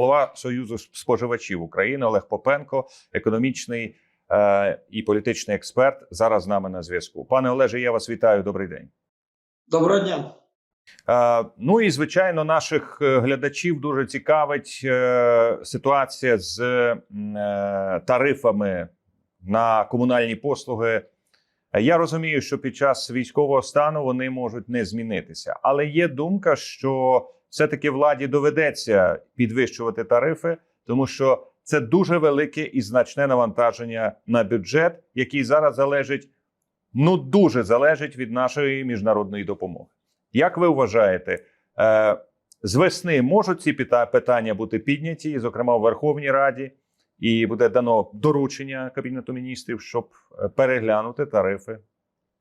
голова Союзу споживачів України Олег Попенко, економічний е, і політичний експерт. Зараз з нами на зв'язку. Пане Олеже, я вас вітаю. Добрий день. Доброго дня. Е, ну і звичайно, наших е, глядачів дуже цікавить е, ситуація з е, тарифами на комунальні послуги. Я розумію, що під час військового стану вони можуть не змінитися, але є думка, що все-таки владі доведеться підвищувати тарифи, тому що це дуже велике і значне навантаження на бюджет, який зараз залежить, ну дуже залежить від нашої міжнародної допомоги. Як ви вважаєте, е, з весни можуть ці питання бути підняті, зокрема в Верховній Раді, і буде дано доручення Кабінету міністрів, щоб е, переглянути тарифи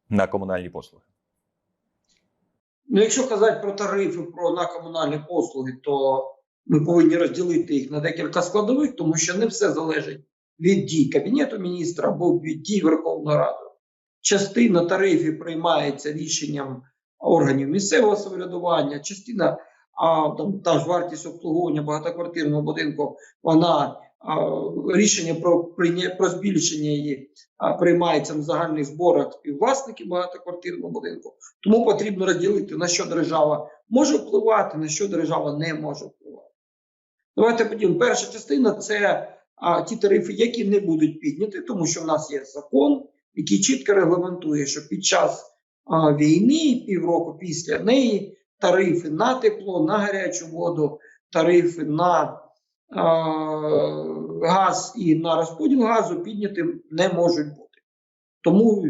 на комунальні послуги? Ну, якщо казати про тарифи про на комунальні послуги, то ми повинні розділити їх на декілька складових, тому що не все залежить від дій Кабінету міністра або від дій Верховної Ради. Частина тарифів приймається рішенням органів місцевого самоврядування, частина а, там, та ж вартість обслуговування багатоквартирного будинку, вона рішення про про збільшення її приймається на загальних зборах співвласників багатоквартирного будинку. Тому потрібно розділити, на що держава може впливати, на що держава не може впливати. Давайте поділимо. Перша частина це а, ті тарифи, які не будуть підняті, тому що в нас є закон, який чітко регламентує, що під час а, війни, півроку після неї, тарифи на тепло, на гарячу воду, тарифи на газ і на розподіл газу підняти не можуть бути. Тому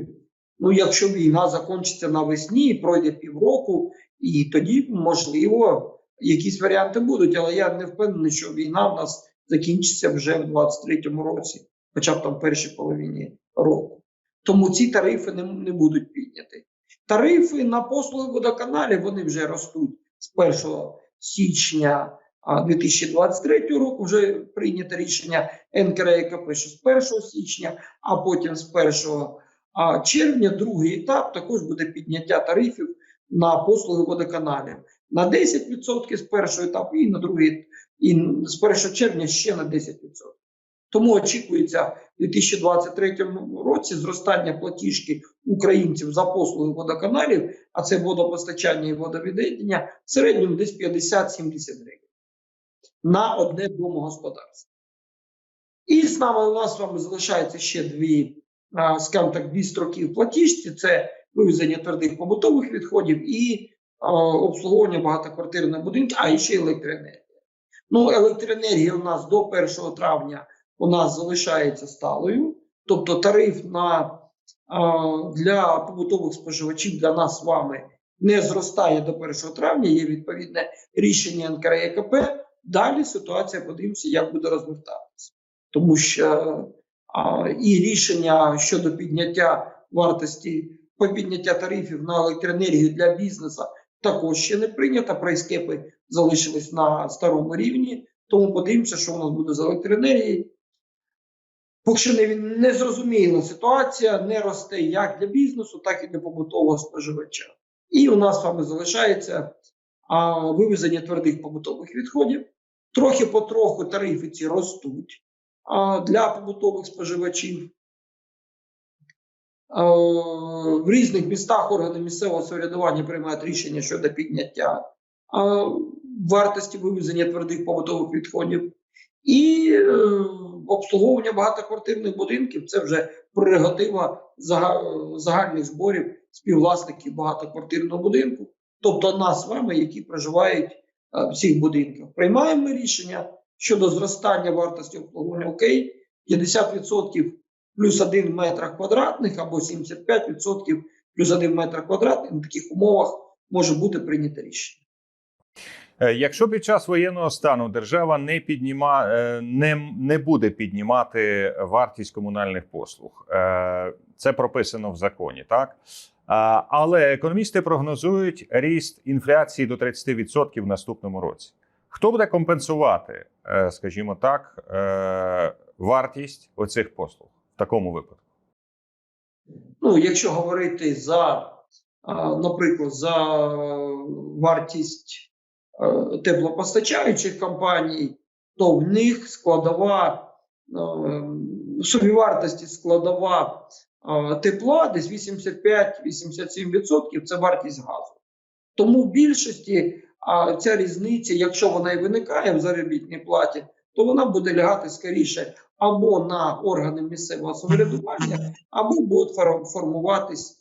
Ну, якщо війна закінчиться навесні, пройде півроку, і тоді, можливо, якісь варіанти будуть. Але я не впевнений, що війна в нас закінчиться вже в 23-му році, хоча б там в першій половині року. Тому ці тарифи не, не будуть підняті. Тарифи на послуги водоканалів вони вже ростуть з 1 січня а, 2023 року. Вже прийнято рішення НКРЕКП, що з 1 січня, а потім з 1 червня, другий етап, також буде підняття тарифів на послуги водоканалів на 10% з першого етапу і на другий, і з 1 червня ще на 10%. Тому очікується в 2023 році зростання платіжки українців за послуги водоканалів, а це водопостачання і водовідведення, в середньому десь 50-70 гривень на одне домогосподарство. І з нами у нас з вами залишається ще дві скажімо так, дві строки в платіжці: це вивезення твердих побутових відходів і а, обслуговування багатоквартирних будинків, а ще електроенергія. Ну, електроенергія у нас до 1 травня у нас залишається сталою, тобто тариф на, а, для побутових споживачів для нас з вами не зростає до 1 травня. Є відповідне рішення НКРЕКП. Далі ситуація подивимося, як буде розвертатися, тому що а, і рішення щодо підняття вартості по підняття тарифів на електроенергію для бізнесу також ще не прийнято. Прайскепи залишились на старому рівні. Тому подивимося, що у нас буде з електроенергією. Поки що не, не зрозуміла ситуація, не росте як для бізнесу, так і для побутового споживача. І у нас з вами залишається вивезення твердих побутових відходів. Трохи потроху тарифи ці ростуть для побутових споживачів. В різних містах органи місцевого самоврядування приймають рішення щодо підняття вартості вивезення твердих побутових відходів. І е, обслуговування багатоквартирних будинків це вже прерогатива загальних зборів співвласників багатоквартирного будинку, тобто нас з вами, які проживають е, в цих будинках. Приймаємо ми рішення щодо зростання вартості обслуговування окей, 50% плюс 1 метр квадратних або 75% плюс 1 метр квадратний на таких умовах може бути прийнято рішення. Е, Якщо під час воєнного стану держава не підніма, е, не, не буде піднімати вартість комунальних послуг, це прописано в законі, так але економісти прогнозують ріст інфляції до 30% в наступному році. Хто буде компенсувати, е, скажімо так, е, вартість оцих послуг в такому випадку? Ну, якщо говорити за, наприклад, за вартість е, теплопостачаючих компаній, то в них складова собівартості складова тепла десь 85-87% це вартість газу. Тому в більшості ця різниця, якщо вона і виникає в заробітній платі, то вона буде лягати скоріше або на органи місцевого самоврядування, або буде фор- формуватись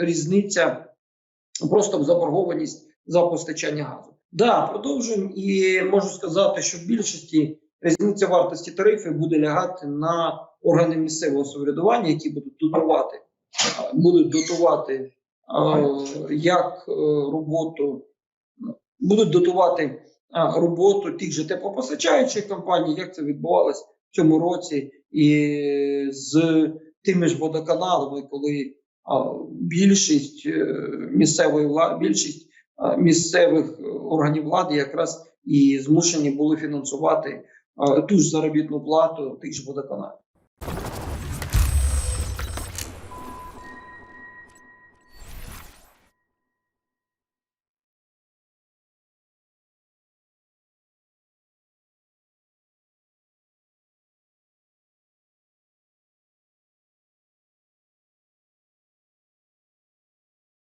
різниця просто в заборгованість за постачання газу. Да, продовжуємо і можу сказати, що в більшості різниця вартості тарифів буде лягати на органи місцевого самоврядування, які будуть дотувати, а, будуть дотувати як е, роботу, будуть дотувати роботу тих же теплопостачаючих компаній, як це відбувалось в цьому році, і з тими ж водоканалами, коли більшість е, місцевої влади, більшість місцевих е, органів влади якраз і змушені були фінансувати ту ж заробітну плату тих ж водоканалів.